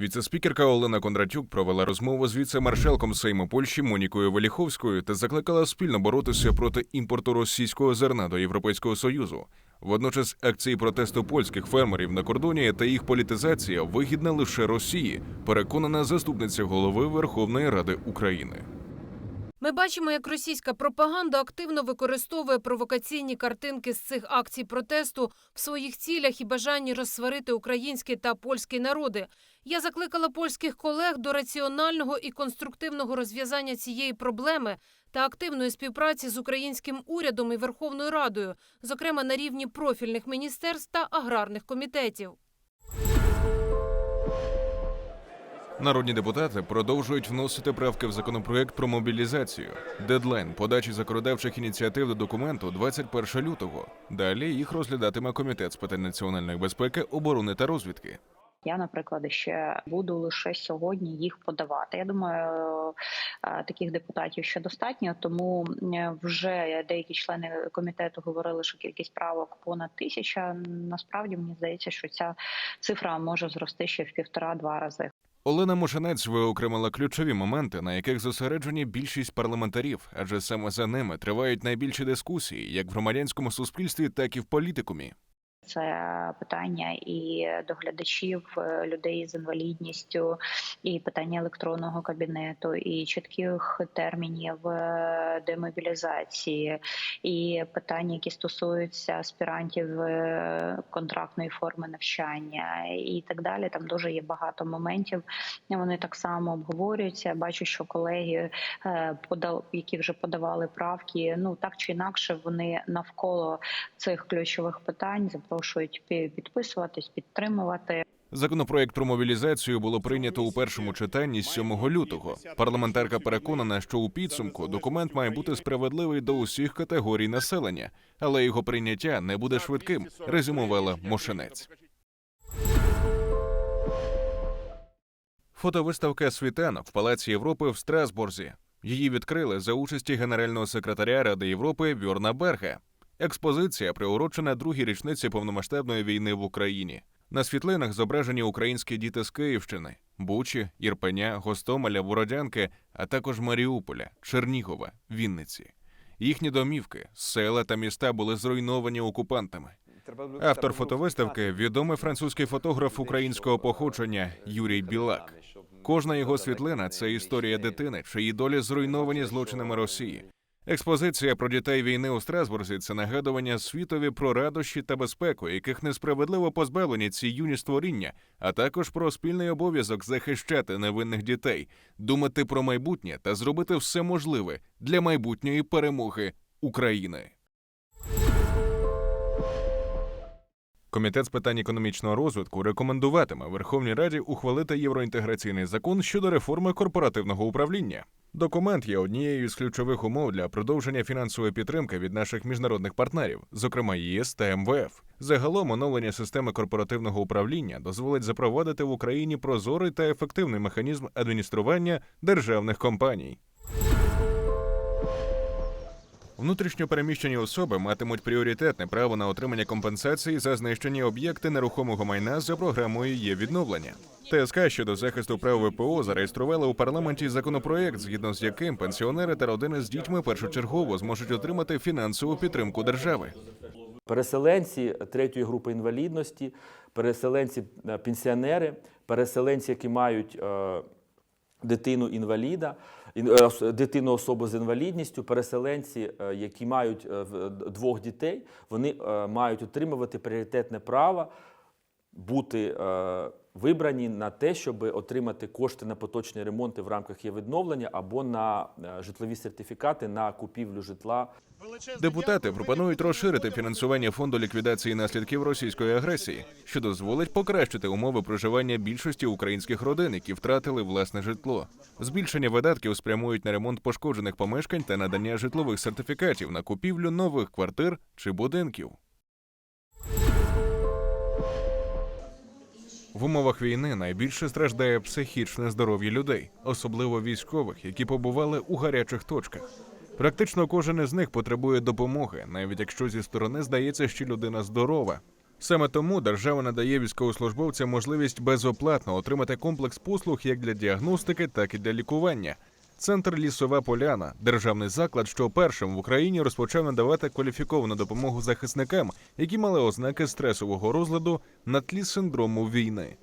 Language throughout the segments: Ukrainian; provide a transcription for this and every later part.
Віце-спікерка Олена Кондратюк провела розмову з віце-маршалком Сейму Польщі Монікою Веліховською та закликала спільно боротися проти імпорту російського зерна до Європейського союзу. Водночас акції протесту польських фермерів на кордоні та їх політизація вигідна лише Росії, переконана заступниця голови Верховної Ради України. Ми бачимо, як російська пропаганда активно використовує провокаційні картинки з цих акцій протесту в своїх цілях і бажанні розсварити український та польський народи. Я закликала польських колег до раціонального і конструктивного розв'язання цієї проблеми та активної співпраці з українським урядом і Верховною Радою, зокрема на рівні профільних міністерств та аграрних комітетів. Народні депутати продовжують вносити правки в законопроект про мобілізацію. Дедлайн подачі законодавчих ініціатив до документу 21 лютого. Далі їх розглядатиме комітет з питань національної безпеки, оборони та розвідки. Я, наприклад, ще буду лише сьогодні їх подавати. Я думаю, е, таких депутатів ще достатньо, тому е, вже деякі члени комітету говорили, що кількість правок понад тисяча. Насправді мені здається, що ця цифра може зрости ще в півтора-два рази. Олена Мошенець виокремила ключові моменти, на яких зосереджені більшість парламентарів, адже саме за ними тривають найбільші дискусії, як в громадянському суспільстві, так і в політикумі. Це питання і доглядачів, е, людей з інвалідністю, і питання електронного кабінету, і чітких термінів е, демобілізації, і питання, які стосуються аспірантів е, контрактної форми навчання, і так далі. Там дуже є багато моментів. Вони так само обговорюються. Бачу, що колеги які вже подавали правки, ну так чи інакше, вони навколо цих ключових питань запрошують підписуватись, підтримувати. Законопроект про мобілізацію було прийнято у першому читанні з 7 лютого. Парламентарка переконана, що у підсумку документ має бути справедливий до усіх категорій населення, але його прийняття не буде швидким. Резюмувала Мошенець. Фотовиставка світанок в Палаці Європи в Страсбурзі. Її відкрили за участі генерального секретаря Ради Європи Вьорна Берга. Експозиція приурочена другій річниці повномасштабної війни в Україні. На світлинах зображені українські діти з Київщини, Бучі, Ірпеня, Гостомеля, Бородянки, а також Маріуполя, Чернігова, Вінниці. Їхні домівки, села та міста були зруйновані окупантами. Автор фотовиставки відомий французький фотограф українського походження Юрій Білак. Кожна його світлина це історія дитини, чиї долі зруйновані злочинами Росії. Експозиція про дітей війни у Страсбурзі це нагадування світові про радощі та безпеку, яких несправедливо позбавлені ці юні створіння, а також про спільний обов'язок захищати невинних дітей, думати про майбутнє та зробити все можливе для майбутньої перемоги України. Комітет з питань економічного розвитку рекомендуватиме Верховній Раді ухвалити євроінтеграційний закон щодо реформи корпоративного управління. Документ є однією з ключових умов для продовження фінансової підтримки від наших міжнародних партнерів, зокрема ЄС та МВФ. Загалом оновлення системи корпоративного управління дозволить запровадити в Україні прозорий та ефективний механізм адміністрування державних компаній. Внутрішньо переміщені особи матимуть пріоритетне право на отримання компенсації за знищені об'єкти нерухомого майна за програмою є відновлення. ТСК щодо захисту прав ВПО зареєструвала у парламенті законопроект, згідно з яким пенсіонери та родини з дітьми першочергово зможуть отримати фінансову підтримку держави. Переселенці третьої групи інвалідності, переселенці е, пенсіонери, переселенці, які мають е, дитину інваліда, дитину особу з інвалідністю, переселенці, е, які мають е, двох дітей, вони е, мають отримувати пріоритетне право бути е, вибрані на те, щоб отримати кошти на поточні ремонти в рамках є відновлення або на е, житлові сертифікати на купівлю житла Депутати пропонують розширити фінансування фонду ліквідації наслідків російської агресії, що дозволить покращити умови проживання більшості українських родин, які втратили власне житло. Збільшення видатків спрямують на ремонт пошкоджених помешкань та надання житлових сертифікатів на купівлю нових квартир чи будинків. В умовах війни найбільше страждає психічне здоров'я людей, особливо військових, які побували у гарячих точках. Практично кожен із них потребує допомоги, навіть якщо зі сторони здається, що людина здорова. Саме тому держава надає військовослужбовцям можливість безоплатно отримати комплекс послуг як для діагностики, так і для лікування. Центр Лісова Поляна державний заклад, що першим в Україні розпочав надавати кваліфіковану допомогу захисникам, які мали ознаки стресового розладу на тлі синдрому війни.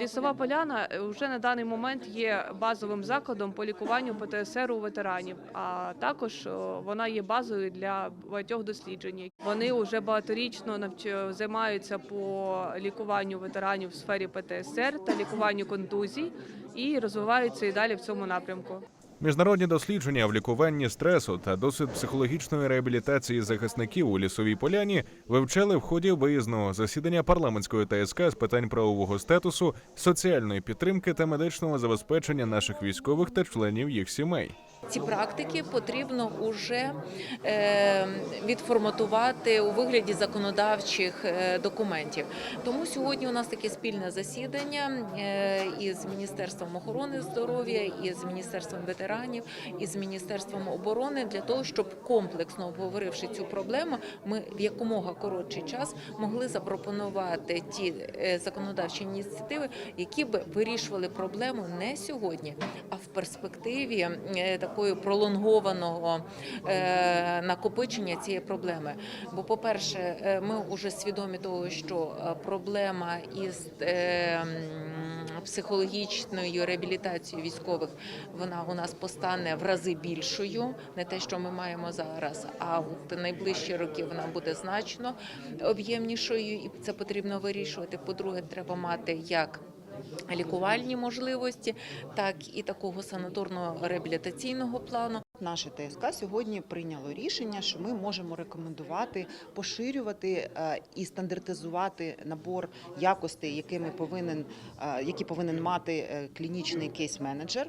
Лісова поляна вже на даний момент є базовим закладом по лікуванню ПТСР у ветеранів. А також вона є базою для багатьох досліджень. Вони вже багаторічно навч- займаються по лікуванню ветеранів в сфері ПТСР та лікуванню контузій і розвиваються і далі в цьому напрямку. Міжнародні дослідження в лікуванні стресу та досвід психологічної реабілітації захисників у лісовій поляні вивчали в ході виїзного засідання парламентської ТСК з питань правового статусу, соціальної підтримки та медичного забезпечення наших військових та членів їх сімей. Ці практики потрібно уже е, відформатувати у вигляді законодавчих е, документів. Тому сьогодні у нас таке спільне засідання е, із Міністерством охорони здоров'я, із Міністерством ветеранів, із Міністерством оборони для того, щоб комплексно обговоривши цю проблему, ми в якомога коротший час могли запропонувати ті законодавчі ініціативи, які б вирішували проблему не сьогодні, а в перспективі е, такої пролонгованого е, накопичення цієї проблеми. Бо, по-перше, е, ми вже свідомі того, що е, проблема із психологічною реабілітацією військових вона у нас постане в рази більшою, не те, що ми маємо зараз, а в найближчі роки вона буде значно об'ємнішою, і це потрібно вирішувати. По-друге, треба мати як лікувальні можливості, так і такого санаторного реабілітаційного плану. Наше ТСК сьогодні прийняло рішення, що ми можемо рекомендувати поширювати е, і стандартизувати набор якостей, якими повинен, е, які повинен мати е, клінічний кейс-менеджер,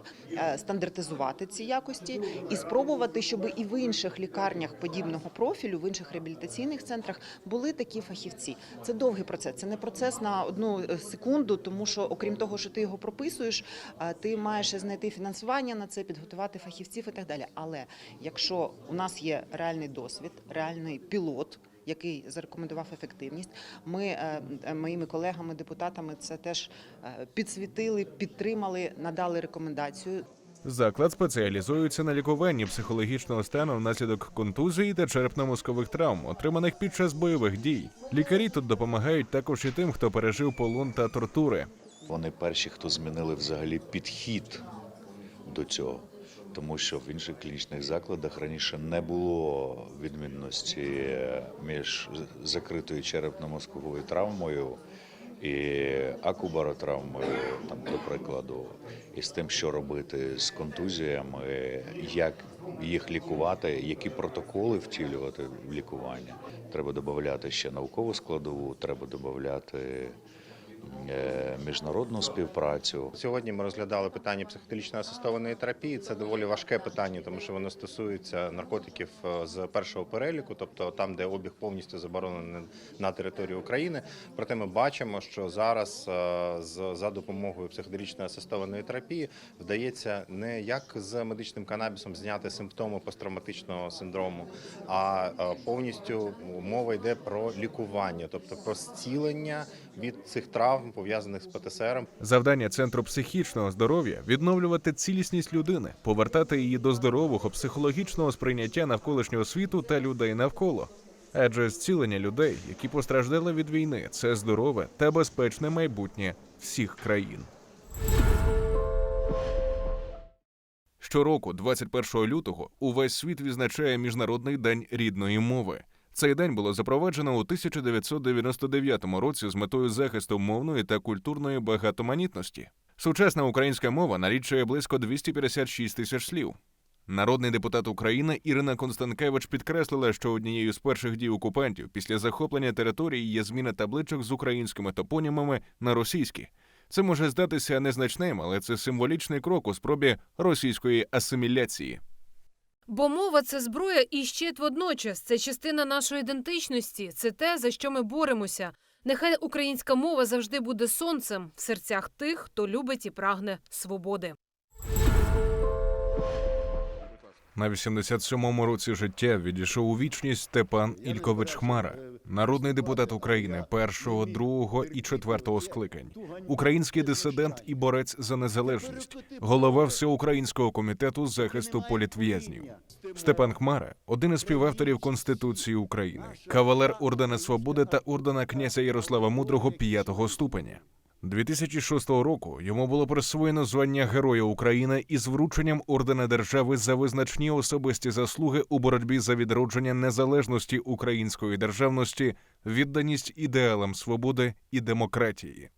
стандартизувати ці якості і спробувати, щоб і в інших лікарнях подібного профілю, в інших реабілітаційних центрах були такі фахівці. Це довгий процес. Це не процес на одну секунду, тому що окрім того, що ти його прописуєш, ти маєш знайти фінансування на це, підготувати фахівців і так далі. Але якщо у нас є реальний досвід, реальний пілот. Який зарекомендував ефективність, ми е, е, моїми колегами, депутатами це теж е, підсвітили, підтримали, надали рекомендацію. Заклад спеціалізується на лікуванні психологічного стану внаслідок контузії та черепно-мозкових травм, отриманих під час бойових дій. Лікарі тут допомагають також і тим, хто пережив полон та тортури. Вони перші, хто змінили взагалі підхід до цього. Тому що в інших клінічних закладах раніше не було відмінності між закритою черепно-мозковою травмою і акубаротравмою, там, до прикладу, і з тим, що робити з контузіями, як їх лікувати, які протоколи втілювати в лікування. Треба додати ще наукову складову, треба додати е, міжнародну співпрацю. Сьогодні ми розглядали питання психологічно асистованої терапії. Це доволі важке питання, тому що воно стосується наркотиків е, з першого переліку, тобто там, де обіг повністю заборонений на території України. Проте ми бачимо, що зараз е, за допомогою психоделічної асистованої терапії вдається не як з медичним канабісом зняти симптоми посттравматичного синдрому, а е, повністю мова йде про лікування, тобто про зцілення від цих травм пов'язаних з ПТСР. Завдання центру психічного здоров'я відновлювати цілісність людини, повертати її до здорового психологічного сприйняття навколишнього світу та людей навколо. Адже зцілення людей, які постраждали від війни, це здорове та безпечне майбутнє всіх країн. Щороку, 21 лютого, увесь світ відзначає Міжнародний день рідної мови. Цей день було запроваджено у 1999 році з метою захисту мовної та культурної багатоманітності. Сучасна українська мова налічує близько 256 тисяч слів. Народний депутат України Ірина Констанкевич підкреслила, що однією з перших дій окупантів після захоплення території є зміна табличок з українськими топонімами на російські. Це може здатися незначним, але це символічний крок у спробі російської асиміляції. Бо мова це зброя і щит водночас. Це частина нашої ідентичності. Це те, за що ми боремося. Нехай українська мова завжди буде сонцем в серцях тих, хто любить і прагне свободи. На 87-му році життя відійшов у вічність Степан Ількович Хмара. Народний депутат України першого, другого і четвертого скликань, український дисидент і борець за незалежність, голова всеукраїнського комітету захисту політв'язнів. Степан Хмара один із співавторів Конституції України, кавалер ордена Свободи та ордена князя Ярослава Мудрого п'ятого ступеня. 2006 року йому було присвоєно звання Героя України із врученням ордена держави за визначні особисті заслуги у боротьбі за відродження незалежності української державності, відданість ідеалам свободи і демократії.